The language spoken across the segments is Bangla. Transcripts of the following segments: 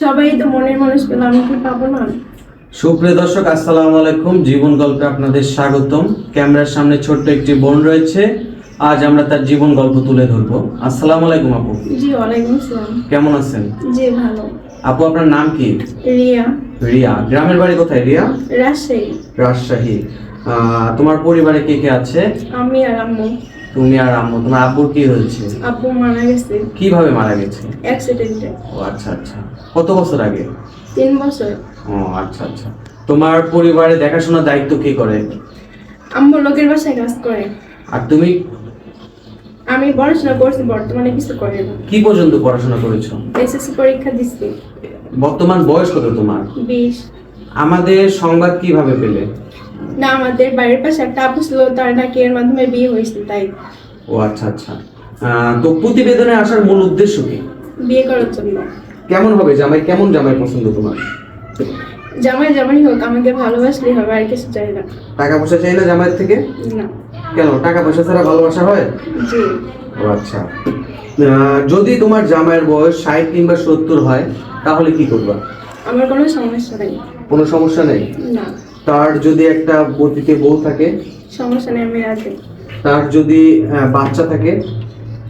সবাই তো মনের মানুষ পেল আমি কি পাবো না? সুপ্রিয় দর্শক আসসালামু আলাইকুম। জীবন গল্পে আপনাদের স্বাগতম। ক্যামেরার সামনে ছোট্ট একটি বোন রয়েছে। আজ আমরা তার জীবন গল্প তুলে ধরবো। আসসালামু আলাইকুম আপু। জি ওয়ালাইকুম আসসালাম। কেমন আছেন? জি ভালো। আপু আপনার নাম কি? রিয়া। রিয়া। গ্রামের বাড়ি কোথায় রিয়া? রাজশাহী। রাজশাহী। আহ, তোমার পরিবারে কে কে আছে? আমি আর আম্মু। তুমি আর আম্মু তোমার আব্বুর কি হয়েছে? আব্বু মারা গেছে। কীভাবে মারা গেছে? অ্যাক্সিডেন্টে। ও আচ্ছা আচ্ছা। কত বছর আগে? তিন বছর। ও আচ্ছা আচ্ছা। তোমার পরিবারে দেখাশোনার দায়িত্ব কে করে? আম্মু লোকের বাসায় কাজ করে। আর তুমি? আমি পড়াশোনা করছি বর্তমানে কিছু করি না। কি পর্যন্ত পড়াশোনা করেছ? এসএসসি পরীক্ষা দিচ্ছি। বর্তমান বয়স কত তোমার? বিশ। আমাদের সংবাদ কীভাবে পেলে? না আমাদের বাড়ির পাশে একটা আপু ছিল তার নাকি এর মাধ্যমে বিয়ে হয়েছিল তাই। ও আচ্ছা আচ্ছা। তো প্রতিবেদনে আসার মূল উদ্দেশ্য কি? বিয়ে করার জন্য। কেমন হবে জামাই? কেমন জামাই পছন্দ তোমার? জামাই জামাই হোক আমাকে ভালোবাসলেই হবে আর কিছু চাই না। টাকা পয়সা চাই না জামাইয়ের থেকে? না। কেন? টাকা পয়সা ছাড়া ভালোবাসা হয়? জি। ও আচ্ছা। যদি তোমার জামাইয়ের বয়স ষাট কিংবা সত্তর হয় তাহলে কি করবা? আমার কোনো সমস্যা নেই। কোনো সমস্যা নেই? না। তার যদি একটা অতীতে বউ থাকে সমস্যা নেই আমি রাজি। তার যদি আহ, বাচ্চা থাকে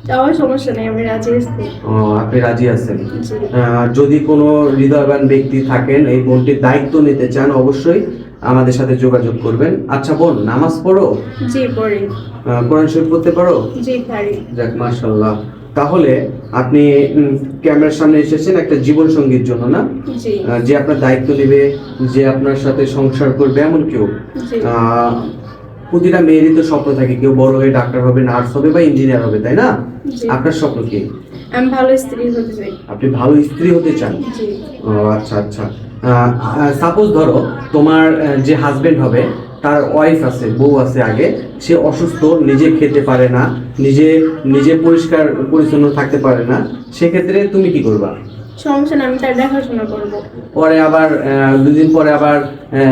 তাও সমস্যা নেই আমি রাজি আছি। ও, আপনি রাজি আছেন? জি। আহ, যদি কোনো হৃদয়বান ব্যক্তি থাকেন এই বোনটির দায়িত্ব নিতে চান অবশ্যই আমাদের সাথে যোগাযোগ করবেন। আচ্ছা বোন নামাজ পড়ো? জি পড়ি। আহ, কোরআন শরীফ পড়তে পারো? জি পারি। যাক মাশাল্লাহ তাহলে আপনি ক্যামেরার সামনে এসেছেন একটা জীবন সঙ্গীর জন্য না? যে আপনার দায়িত্ব নেবে যে আপনার সাথে সংসার করবে এমন কেউ? প্রতিটা মেয়েরই তো স্বপ্ন থাকে কেউ বড় হয়ে ডাক্তার হবে নার্স হবে বা ইঞ্জিনিয়ার হবে তাই না? আপনার স্বপ্ন কি? আমি ভালো স্ত্রী হতে চাই। আপনি ভালো স্ত্রী হতে চান? ও আচ্ছা আচ্ছা। সাপোজ ধরো তোমার যে হাজবেন্ড হবে তার ওয়াইফ আছে বউ আছে আগে সে অসুস্থ নিজে খেতে পারে না নিজে নিজে পরিষ্কার পরিচ্ছন্ন থাকতে পারে না সেক্ষেত্রে তুমি কি করবা? সমস্যা নেই আমি তার দেখাশোনা করব। পরে আবার দুদিন পরে আবার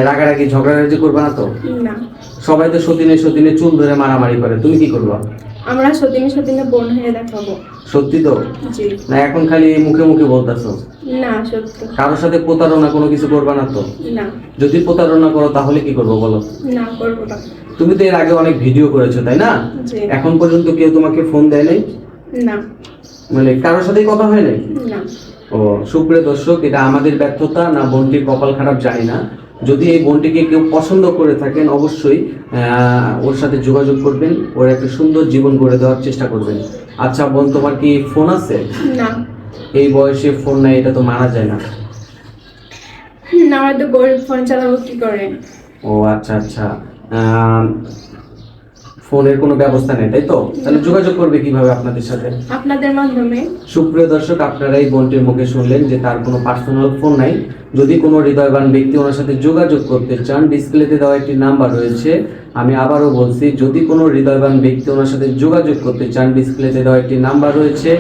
রাগারাগি ঝগড়াঝাটি করবা না তো? না। সবাই তো সতীনে সতীনে চুল ধরে মারামারি করে তুমি কি করবা? আমরা সতীনে সতীনে বোন হয়ে দেখাবো। সত্যি তো? জি। না এখন খালি মুখে মুখে বলতেছো? না সত্য। কারোর সাথে প্রতারণা কোনো কিছু করবে না তো? না। যদি প্রতারণা করো তাহলে কি করব বলো? না করব না। তুমি তো এর আগে অনেক ভিডিও করেছ তাই না? এখন পর্যন্ত কেউ তোমাকে ফোন দেয় নাই? না। মানে কারোর সাথেই কথা হয় নাই? না। ও সুপ্রিয় দর্শক এটা আমাদের ব্যর্থতা না বোনটির কপাল খারাপ জানি না। যদি এই বোনটিকে কেউ পছন্দ করে থাকেন অবশ্যই ওর সাথে যোগাযোগ করবেন ওর একটা সুন্দর জীবন গড়ে দেওয়ার চেষ্টা করবেন। আচ্ছা বোন তোমার কি ফোন আছে? না। এই বয়সে ফোন নাই এটা তো মারা যায় না। না তো গরিব ফোন চালাবো কি করে? ও আচ্ছা আচ্ছা। ফোনের কোনো ব্যবস্থা নেই তাই তো? তাহলে যোগাযোগ করবে কীভাবে আপনাদের সাথে? আপনাদের মাধ্যমে। সুপ্রিয় দর্শক আপনারা এই বোনটির মুখে শুনলেন যে তার কোনো পার্সোনাল ফোন নাই। যদি কোনো হৃদয়বান ব্যক্তি ওনার সাথে যোগাযোগ করতে চান ডিসপ্লেতে দেওয়া একটি নাম্বার রয়েছে। আমি আবারও বলছি যদি কোনো হৃদয়বান ব্যক্তি ওনার সাথে যোগাযোগ করতে চান ডিসপ্লেতে দেওয়া একটি নাম্বার রয়েছে।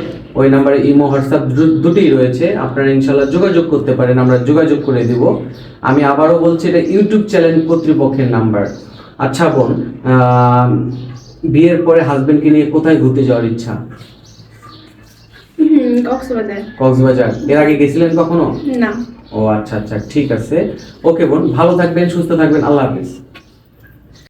ওই নাম্বারে ইমো হোয়াটসঅ্যাপ দুটিই রয়েছে। আপনারা ইনশাল্লাহ যোগাযোগ করতে পারেন আমরা যোগাযোগ করে দেব। আমি আবারও বলছি এটা ইউটিউব চ্যানেল কর্তৃপক্ষের নাম্বার আচ্ছা বোন বিয়ের পরে হাজবেন্ডকে নিয়ে কোথায় ঘুরতে যাওয়ার ইচ্ছা? কক্সবাজার। কক্সবাজার। এর আগে গেছিলেন কখনো? না। ও আচ্ছা আচ্ছা ঠিক আছে। ওকে বোন ভালো থাকবেন সুস্থ থাকবেন আল্লাহ হাফিজ।